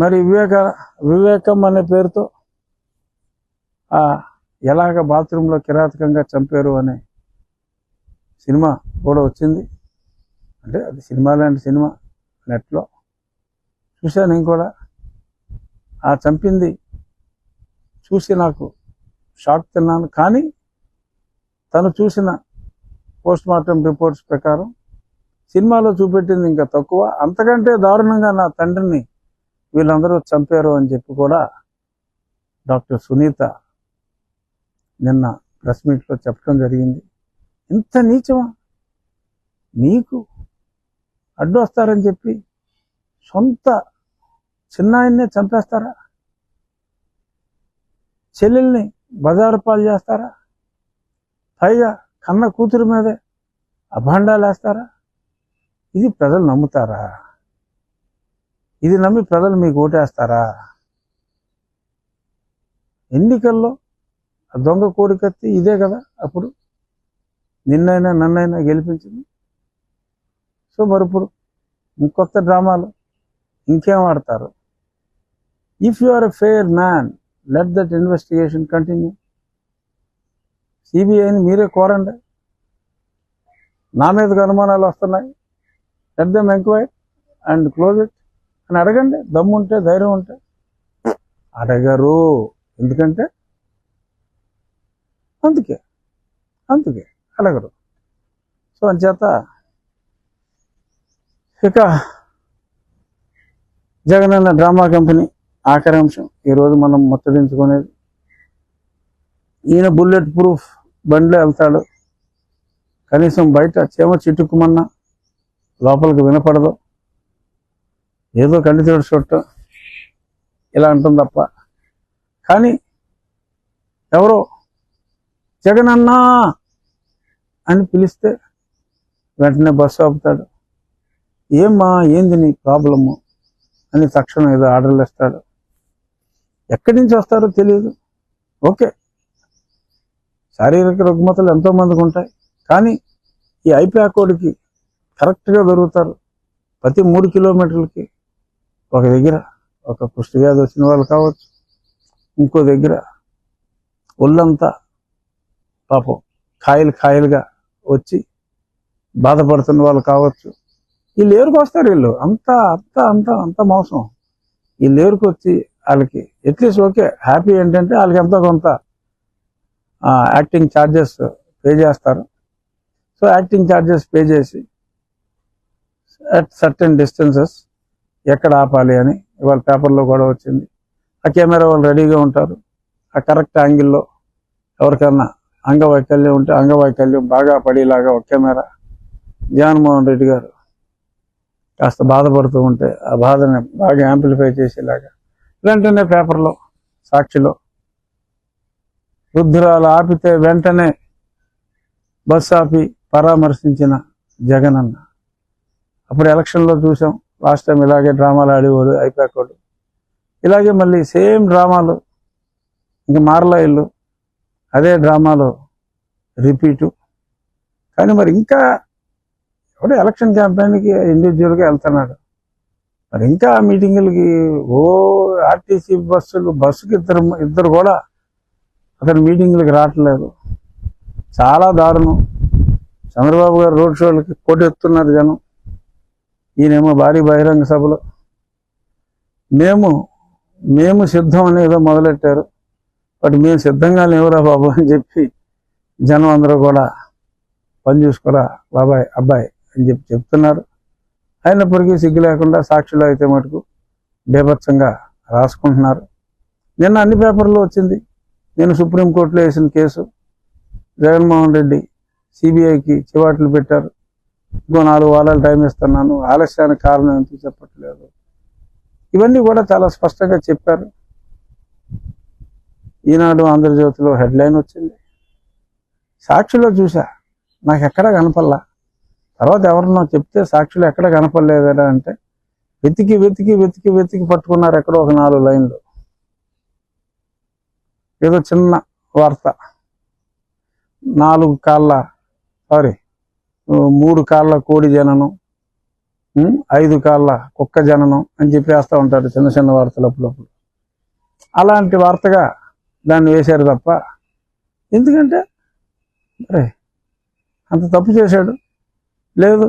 మరి వివేక వివేకం అనే పేరుతో ఆ ఎలాగ బాత్రూంలో కిరాతకంగా చంపారు అనే సినిమా కూడా వచ్చింది. అంటే అది సినిమా లాంటి సినిమా నెట్లో. చూశాను నేను కూడా. ఆ చంపింది చూసి నాకు షాక్ తిన్నాను. కానీ తను చూసిన పోస్ట్ మార్టం రిపోర్ట్స్ ప్రకారం సినిమాలో చూపెట్టింది ఇంకా తక్కువ. అంతకంటే దారుణంగా నా తండ్రిని వీళ్ళందరూ చంపారు అని చెప్పి కూడా డాక్టర్ సునీత నిన్న ప్రెస్ మీట్లో చెప్పడం జరిగింది. ఇంత నీచమా? నీకు అడ్డు వస్తారని చెప్పి సొంత చిన్నాయన్నే చంపేస్తారా? చెల్లెల్ని బజారు పాలు చేస్తారా? పైగా కన్న కూతురు మీదే అభాండాలు వేస్తారా ఇది ప్రజలు నమ్ముతారా? ఇది నమ్మి ప్రజలు మీకు ఓటేస్తారా? ఎన్నికల్లో దొంగ కోరికత్తి ఇదే కదా అప్పుడు? నిన్నైనా నన్నైనా గెలిపించింది. సో మరి ఇప్పుడు ఇంకొత్త డ్రామాలు ఇంకేం ఆడతారు? If you are a fair man let that investigation continue సిబిఐని మీరే కోరండి. నా మీదకి అనుమానాలు వస్తున్నాయి. Let them enquire and close it అని అడగండి. దమ్ము ఉంటే ధైర్యం ఉంటే. అడగరు. ఎందుకంటే? అందుకే. అందుకే. అడగరు. సో అంచేత ఇక జగనన్న డ్రామా కంపెనీ ఆఖరి అంశం. ఈరోజు మనం ముచ్చటించుకునేది. ఈయన బుల్లెట్ ప్రూఫ్ బండిలో వెళ్తాడు. కనీసం బయట చేమ చిట్టుకుమన్నా లోపలికి వినపడదు. ఏదో కళ్ళు తోడు ఇలా అంటుంది తప్ప. కానీ ఎవరో జగనన్నా అని పిలిస్తే వెంటనే బస్సు ఆపుతాడు. ఏమ్మా ఏంది నీ ప్రాబ్లము? అని తక్షణం ఏదో ఆర్డర్లు ఇస్తాడు. ఎక్కడి నుంచి వస్తారో తెలియదు ఓకే. శారీరక రుగ్మతలు ఎంతో మందికి ఉంటాయి. కానీ ఈ ఐప్యాకోడ్కి కరెక్ట్గా దొరుకుతారు. ప్రతి మూడు కిలోమీటర్లకి ఒక దగ్గర ఒక కుష్టి వ్యాధి వచ్చిన వాళ్ళు కావచ్చు ఇంకో దగ్గర ఒళ్ళంతా పాపం కాయలు కాయలుగా వచ్చి బాధపడుతున్న వాళ్ళు కావచ్చు. వీళ్ళు ఏరుకు వస్తారు వీళ్ళు. అంత అంత అంత అంత మోసం. వీళ్ళు ఏరుకు వచ్చి వాళ్ళకి అట్లీస్ట్ ఓకే హ్యాపీ ఏంటంటే వాళ్ళకి ఎంతో కొంత యాక్టింగ్ ఛార్జెస్ పే చేస్తారు. సో యాక్టింగ్ ఛార్జెస్ పే చేసి అట్ సర్టెన్ డిస్టెన్సెస్ ఎక్కడ ఆపాలి అని ఇవాళ పేపర్లో కూడా వచ్చింది. ఆ కెమెరా వాళ్ళు రెడీగా ఉంటారు. ఆ కరెక్ట్ యాంగిల్లో ఎవరికన్నా అంగవైకల్యం ఉంటే అంగవైకల్యం బాగా పడేలాగా ఒక కెమెరా. జగన్మోహన్ రెడ్డి గారు కాస్త బాధపడుతూ ఉంటే ఆ బాధని బాగా యాంప్లిఫై చేసేలాగా వెంటనే పేపర్లో సాక్షిలో వృద్ధురాలు ఆపితే వెంటనే బస్ ఆపి పరామర్శించిన జగన్ అన్న అప్పుడు ఎలక్షన్లో చూసాం. లాస్ట్ టైం ఇలాగే డ్రామాలు ఆడేవాడు అయిపోయాకోడు ఇలాగే మళ్ళీ సేమ్ డ్రామాలు ఇంక మారలా ఇల్లు అదే డ్రామాలు రిపీటు. కానీ మరి ఇంకా ఎవడో ఎలక్షన్ క్యాంపెయిన్కి ఇండివిజువల్గా వెళ్తున్నాడు. మరి ఇంకా ఆ మీటింగులకి ఓ ఆర్టీసీ బస్సులు బస్సుకి ఇద్దరు ఇద్దరు కూడా అతని మీటింగులకి రావట్లేదు. చాలా దారుణం. చంద్రబాబు గారు రోడ్ షోలకి పోటెత్తున్నారు జనం. ఈయనేమో భారీ బహిరంగ సభలో. మేము మేము సిద్ధం అని ఏదో మొదలెట్టారు. బట్ మేము సిద్ధంగా లేవురా బాబు అని చెప్పి జనం అందరూ కూడా పని చూసుకోరా బాబాయ్ అబ్బాయి అని చెప్పి చెప్తున్నారు. అయినప్పటికీ సిగ్గు లేకుండా సాక్షులు అయితే మటుకు బేభత్సంగా రాసుకుంటున్నారు. నిన్న అన్ని పేపర్లో వచ్చింది. నేను సుప్రీంకోర్టులో వేసిన కేసు. జగన్మోహన్ రెడ్డి సిబిఐకి చివాట్లు పెట్టారు. ఇంకో నాలుగు వారాలు టైం ఇస్తున్నాను. ఆలస్యానికి కారణం ఎందుకు చెప్పట్లేదు. ఇవన్నీ కూడా చాలా స్పష్టంగా చెప్పారు. ఈనాడు ఆంధ్రజ్యోతిలో హెడ్లైన్ వచ్చింది. సాక్షిలో చూసా. నాకు ఎక్కడ కనపల్లా తర్వాత ఎవరన్నా చెప్తే సాక్షులు ఎక్కడ కనపడలేదా అంటే వెతికి వెతికి వెతికి వెతికి పట్టుకున్నారు ఎక్కడో ఒక నాలుగు లైన్లు. ఏదో చిన్న వార్త. నాలుగు కాళ్ళ సారీ మూడు కాళ్ళ కోడి జననం ఐదు కాళ్ళ కుక్క జననం అని చెప్పేస్తూ ఉంటారు చిన్న చిన్న వార్తలు అప్పుడప్పుడు. అలాంటి వార్తగా దాన్ని వేశారు తప్ప ఎందుకంటే అరే అంత తప్పు చేశాడు. లేదు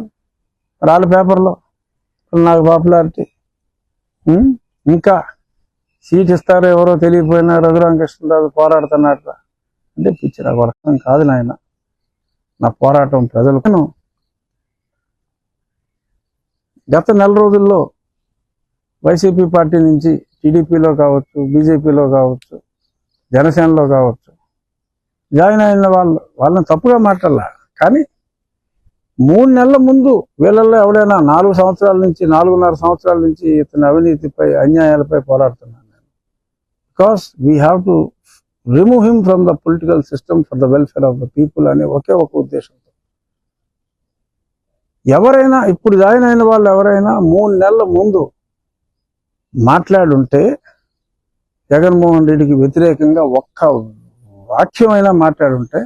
రాళ్ళ పేపర్లో నాకు పాపులారిటీ. ఇంకా సీట్ ఇస్తారో ఎవరో తెలియపోయినా రఘురామకృష్ణరాజు పోరాడుతున్నాడు అంటే పిచ్చి కూడా కాదు నాయన. నా పోరాటం ప్రజలకు. గత నెల రోజుల్లో వైసీపీ పార్టీ నుంచి టీడీపీలో కావచ్చు బీజేపీలో కావచ్చు జనసేనలో కావచ్చు జాయిన్ అయిన వాళ్ళు వాళ్ళని తప్పుగా మాట్లాడాల. కానీ మూడు నెలల ముందు వీళ్ళల్లో ఎవడైనా నాలుగు సంవత్సరాల నుంచి నాలుగున్నర సంవత్సరాల నుంచి ఇతని అవినీతిపై అన్యాయాలపై పోరాడుతున్నాను నేను. Because we have to remove him from the political system for the welfare of the people అనే ఒకే ఒక ఉద్దేశంతో. ఎవరైనా ఇప్పుడు జాయిన్ అయిన వాళ్ళు ఎవరైనా మూడు నెలల ముందు మాట్లాడుంటే జగన్మోహన్ రెడ్డికి వ్యతిరేకంగా ఒక్క వాక్యమైనా మాట్లాడుంటే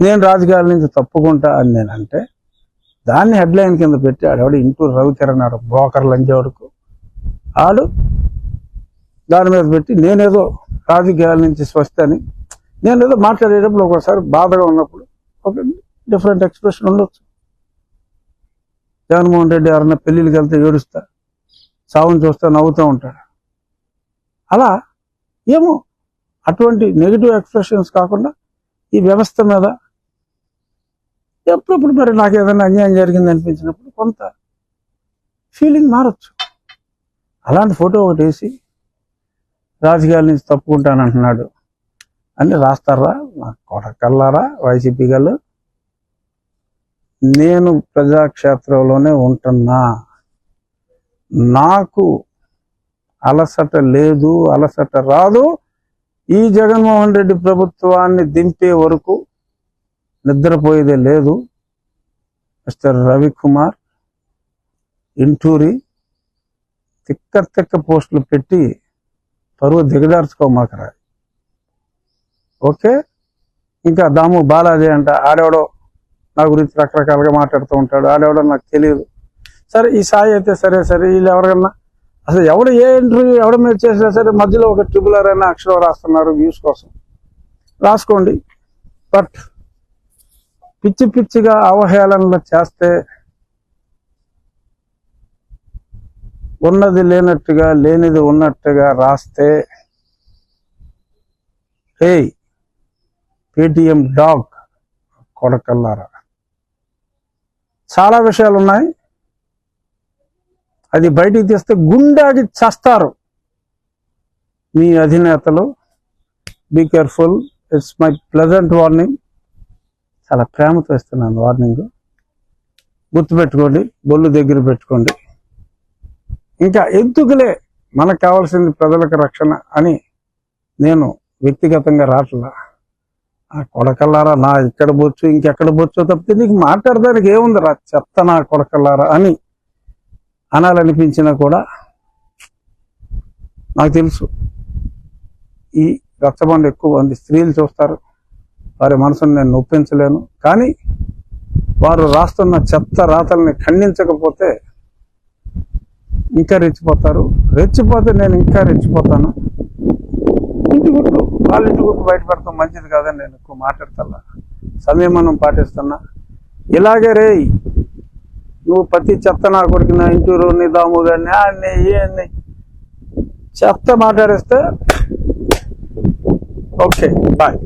నేను రాజకీయాల నుంచి తప్పుకుంటా అని నేను అంటే దాన్ని హెడ్లైన్ కింద పెట్టి ఆడవాడు ఇంటూరు రవికిరణ్ ఆడు బ్రోకర్ లంచేవాడుకు ఆడు దాని మీద పెట్టి నేనేదో రాజకీయాల నుంచి స్వస్తి అని నేను ఏదో మాట్లాడేటప్పుడు ఒకసారి బాధగా ఉన్నప్పుడు ఒక డిఫరెంట్ ఎక్స్ప్రెషన్ ఉండొచ్చు. జగన్మోహన్ రెడ్డి ఎవరన్నా పెళ్ళిళ్ళకి వెళ్తే ఏడుస్తా సావును చూస్తా నవ్వుతూ ఉంటాడు. అలా ఏమో అటువంటి నెగిటివ్ ఎక్స్ప్రెషన్స్ కాకుండా ఈ వ్యవస్థ మీద ఎప్పుడప్పుడు మరి నాకు ఏదైనా అన్యాయం జరిగింది అనిపించినప్పుడు కొంత ఫీలింగ్ మారచ్చు. అలాంటి ఫోటో ఒకటి వేసి రాజకీయాల నుంచి తప్పుకుంటానంటున్నాడు. అని రాస్తారా? నా కొడకల్లారా వైసీపీ గారు నేను ప్రజాక్షేత్రంలోనే ఉంటున్నా. నాకు అలసట లేదు అలసట రాదు. ఈ జగన్మోహన్ రెడ్డి ప్రభుత్వాన్ని దింపే వరకు నిద్రపోయేదే లేదు. మిస్టర్ రవికుమార్ ఇంటూరి తిక్క తిక్క పోస్టులు పెట్టి పరువు దిగదార్చుకోమాకరా ఓకే? ఇంకా దాము బాలాజీ అంట ఆడెవడో నా గురించి రకరకాలుగా మాట్లాడుతూ ఉంటాడు ఆడెవడో నాకు తెలియదు సరే ఈ సాయి అయితే సరే సరే వీళ్ళు ఎవరికన్నా అసలు ఎవడు ఏ ఇంటర్వ్యూ ఎవడ మీద చేసినా సరే మధ్యలో ఒక ట్రిబులర్ అయినా అక్షరం రాస్తున్నారు వ్యూస్ కోసం. రాసుకోండి. బట్ పిచ్చి పిచ్చిగా అవహేళనలు చేస్తే ఉన్నది లేనట్టుగా లేనిది ఉన్నట్టుగా రాస్తే హే పేటిఎం డాగ్ కొడకల్లారా. చాలా విషయాలు ఉన్నాయి అది బయటికి తీస్తే గుండాగి చస్తారు మీ అధినేతలు. Be careful it's my pleasant warning చాలా ప్రేమతో ఇస్తున్నాను వార్నింగ్. గుర్తుపెట్టుకోండి బొల్లు దగ్గర పెట్టుకోండి. ఇంకా ఎందుకులే మనకు కావాల్సింది ప్రజలకు రక్షణ అని నేను వ్యక్తిగతంగా రాట్లా. ఆ కొడకల్లారా నా ఇక్కడ బొచ్చు ఇంకెక్కడ బొచ్చు తప్పితే నీకు మాట్లాడడానికి ఏముంది రా చెత్త నా కొడకల్లారా అని అనాలనిపించినా కూడా నాకు తెలుసు. ఈ రచ్చబండ ఎక్కువ మంది స్త్రీలు చూస్తారు. వారి మనసును నేను నొప్పించలేను. కానీ వారు రాస్తున్న చెత్త రాతల్ని ఖండించకపోతే ఇంకా రెచ్చిపోతారు. రెచ్చిపోతే నేను ఇంకా రెచ్చిపోతాను. ఇంటి గుట్టు వాళ్ళ ఇంటి గుట్టు బయట పెడతాం మంచిది కాదని నేను ఎక్కువ మాట్లాడతా సంయమనం పాటిస్తున్నా. ఇలాగే రే నువ్వు ప్రతి చెత్త నా కొడుకు నా ఇంటూరు నీ దాము గారిని ఆడిని చెత్త మాట్లాడేస్తే ఓకే బాయ్.